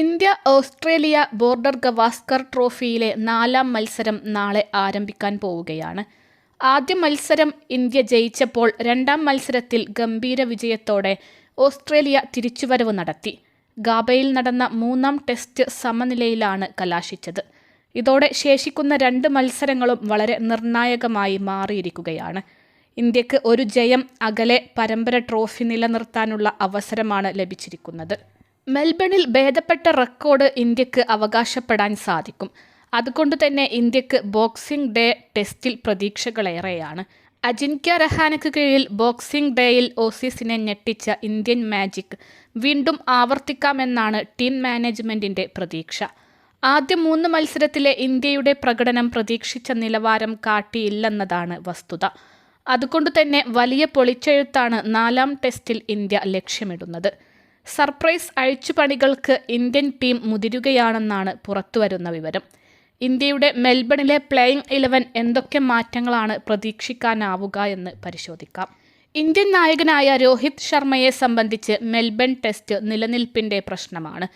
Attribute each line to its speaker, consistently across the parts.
Speaker 1: India Australia Border Gavaskar ട്രോഫിയിലെ നാലാം മത്സരം നാളെ ആരംഭിക്കാൻ പോവുകയാണ്. ആദ്യ മത്സരം ഇന്ത്യ ജയിച്ചപ്പോൾ രണ്ടാം മത്സരത്തിൽ ഗംഭീര വിജയത്തോടെ ഓസ്ട്രേലിയ തിരിച്ചുവരവ് നടത്തി. ഗാബയിൽ നടന്ന മൂന്നാം ടെസ്റ്റ് സമനിലയിലാണ് കലാശിച്ചത്. ഇതോടെ ശേഷിക്കുന്ന രണ്ട് മത്സരങ്ങളും വളരെ നിർണായകമായി മാറിയിരിക്കുകയാണ്. ഇന്ത്യയ്ക്ക് ഒരു ജയം അകലെ പരമ്പര ട്രോഫി നിലനിർത്താനുള്ള അവസരമാണ് ലഭിച്ചിരിക്കുന്നത്. മെൽബണിൽ ഭേദപ്പെട്ട റെക്കോർഡ് ഇന്ത്യയ്ക്ക് അവകാശപ്പെടാൻ സാധിക്കും. അതുകൊണ്ട് തന്നെ ഇന്ത്യയ്ക്ക് ബോക്സിംഗ് ഡേ ടെസ്റ്റിൽ പ്രതീക്ഷകളേറെയാണ്. അജിൻക്യ രഹാനയ്ക്ക് കീഴിൽ ബോക്സിംഗ് ഡേയിൽ ഓസീസിനെ ഞെട്ടിച്ച ഇന്ത്യൻ മാജിക് വീണ്ടും ആവർത്തിക്കാമെന്നാണ് ടീം മാനേജ്മെന്റിന്റെ പ്രതീക്ഷ. ആദ്യ മൂന്ന് മത്സരത്തിലെ ഇന്ത്യയുടെ പ്രകടനം പ്രതീക്ഷിച്ച നിലവാരം കാട്ടിയില്ലെന്നതാണ് വസ്തുത. അതുകൊണ്ട് തന്നെ വലിയ പൊളിച്ചെഴുത്താണ് നാലാം ടെസ്റ്റിൽ ഇന്ത്യ ലക്ഷ്യമിടുന്നത്. സർപ്രൈസ് അഴിച്ചുപണികൾക്ക് ഇന്ത്യൻ ടീം മുതിരുകയാണെന്നാണ് പുറത്തുവരുന്ന വിവരം. ഇന്ത്യയുടെ മെൽബണിലെ പ്ലേയിങ് ഇലവൻ എന്തൊക്കെ മാറ്റങ്ങളാണ് പ്രതീക്ഷിക്കാനാവുക എന്ന് പരിശോധിക്കാം. ഇന്ത്യൻ നായകനായ രോഹിത് ശർമ്മയെ സംബന്ധിച്ച് മെൽബൺ ടെസ്റ്റ് നിലനിൽപ്പിന്റെ പ്രശ്നമാണ്.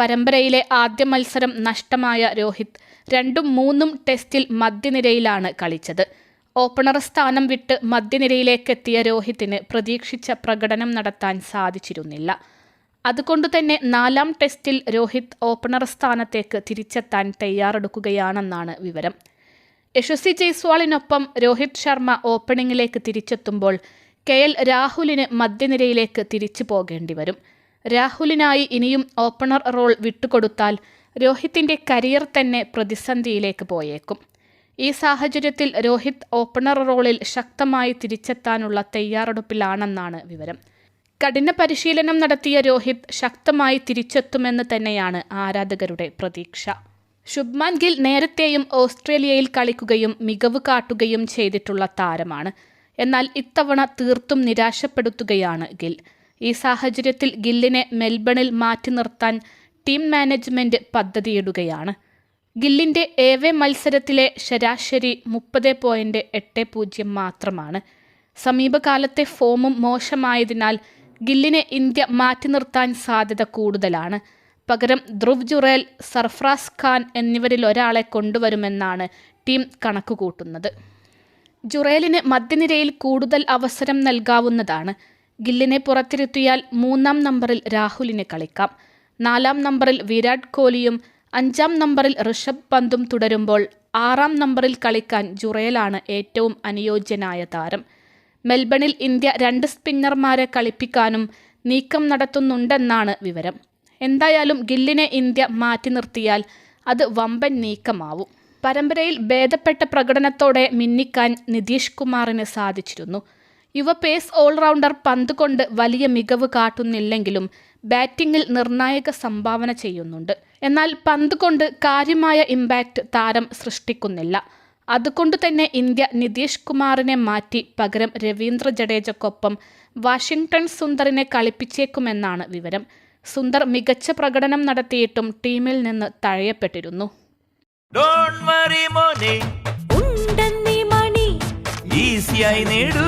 Speaker 1: പരമ്പരയിലെ ആദ്യ മത്സരം നഷ്ടമായ രോഹിത് രണ്ടും മൂന്നും ടെസ്റ്റിൽ മധ്യനിരയിലാണ് കളിച്ചത്. ഓപ്പണർ സ്ഥാനം വിട്ട് മധ്യനിരയിലേക്കെത്തിയ രോഹിത്തിന് പ്രതീക്ഷിച്ച പ്രകടനം നടത്താൻ സാധിച്ചിരുന്നില്ല. അതുകൊണ്ട് തന്നെ നാലാം ടെസ്റ്റിൽ രോഹിത് ഓപ്പണർ സ്ഥാനത്തേക്ക് തിരിച്ചെത്താൻ തയ്യാറെടുക്കുകയാണെന്നാണ് വിവരം. യശസ്വി ജയ്സ്വാളിനൊപ്പം രോഹിത് ശർമ്മ ഓപ്പണിംഗിലേക്ക് തിരിച്ചെത്തുമ്പോൾ കെ എൽ രാഹുലിന് മധ്യനിരയിലേക്ക് തിരിച്ചു പോകേണ്ടി വരും. രാഹുലിനായി ഇനിയും ഓപ്പണർ റോൾ വിട്ടുകൊടുത്താൽ രോഹിത്തിന്റെ കരിയർ തന്നെ പ്രതിസന്ധിയിലേക്ക് പോയേക്കും. ഈ സാഹചര്യത്തിൽ രോഹിത് ഓപ്പണർ റോളിൽ ശക്തമായി തിരിച്ചെത്താനുള്ള തയ്യാറെടുപ്പിലാണെന്നാണ് വിവരം. കഠിന പരിശീലനം നടത്തിയ രോഹിത് ശക്തമായി തിരിച്ചെത്തുമെന്ന് തന്നെയാണ് ആരാധകരുടെ പ്രതീക്ഷ. ശുഭ്മാൻ ഗിൽ നേരത്തെയും ഓസ്ട്രേലിയയിൽ കളിക്കുകയും മികവ് കാട്ടുകയും ചെയ്തിട്ടുള്ള താരമാണ്. എന്നാൽ ഇത്തവണ തീർത്തും നിരാശപ്പെടുത്തുകയാണ് ഗിൽ. ഈ സാഹചര്യത്തിൽ ഗില്ലിനെ മെൽബണിൽ മാറ്റി നിർത്താൻ ടീം മാനേജ്മെന്റ് പദ്ധതിയിടുകയാണ്. ഗില്ലിന്റെ ഏവേ മത്സരത്തിലെ ശരാശരി മുപ്പത് പോയിന്റ് എട്ട് പൂജ്യം മാത്രമാണ്. സമീപകാലത്തെ ഫോമും മോശമായതിനാൽ ഗില്ലിനെ ഇന്ത്യ മാറ്റി നിർത്താൻ സാധ്യത കൂടുതലാണ്. പകരം ധ്രുവ് ജുറേൽ സർഫ്രാസ് ഖാൻ എന്നിവരിൽ ഒരാളെ കൊണ്ടുവരുമെന്നാണ് ടീം കണക്കുകൂട്ടുന്നത്. ജുറേലിന് മധ്യനിരയിൽ കൂടുതൽ അവസരം നൽകാവുന്നതാണ്. ഗില്ലിനെ പുറത്തിരുത്തിയാൽ മൂന്നാം നമ്പറിൽ രാഹുലിനെ കളിക്കാം. നാലാം നമ്പറിൽ വിരാട് കോഹ്ലിയും അഞ്ചാം നമ്പറിൽ ഋഷഭ് പന്തും തുടരുമ്പോൾ ആറാം നമ്പറിൽ കളിക്കാൻ ജുറേലാണ് ഏറ്റവും അനുയോജ്യനായ താരം. മെൽബണിൽ ഇന്ത്യ രണ്ട് സ്പിന്നർമാരെ കളിപ്പിക്കാനും നീക്കം നടത്തുന്നുണ്ടെന്നാണ് വിവരം. എന്തായാലും ഗില്ലിനെ ഇന്ത്യ മാറ്റി നിർത്തിയാൽ അത് വമ്പൻ നീക്കമാവും. പരമ്പരയിൽ ഭേദപ്പെട്ട പ്രകടനത്തോടെ മിന്നിക്കാൻ നിതീഷ് കുമാറിന് സാധിച്ചിരുന്നു. യുവ പേസ് ഓൾറൗണ്ടർ പന്ത് കൊണ്ട് വലിയ മികവ് കാട്ടുന്നില്ലെങ്കിലും ബാറ്റിംഗിൽ നിർണായക സംഭാവന ചെയ്യുന്നുണ്ട്. എന്നാൽ പന്ത് കൊണ്ട് കാര്യമായ ഇമ്പാക്റ്റ് താരം സൃഷ്ടിക്കുന്നില്ല. അതുകൊണ്ട് തന്നെ ഇന്ത്യ നിതീഷ് കുമാറിനെ മാറ്റി പകരം രവീന്ദ്ര ജഡേജക്കൊപ്പം വാഷിംഗ്ടൺ സുന്ദറിനെ കളിപ്പിച്ചേക്കുമെന്നാണ് വിവരം. സുന്ദർ മികച്ച പ്രകടനം നടത്തിയിട്ടും ടീമിൽ നിന്ന് തഴയപ്പെട്ടിരുന്നു.
Speaker 2: ഡോണ്ട് വറി മോനെ.
Speaker 3: ഉണ്ടെന്നീ മണി.
Speaker 2: ഈസിയായി നേടൂ.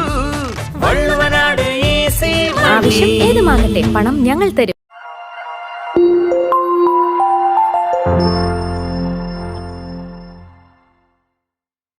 Speaker 2: വള്ളുവനാട് ഈസി
Speaker 3: ആവശ്യം ഏതുമാകട്ടെ പണം ഞങ്ങൾ തരും.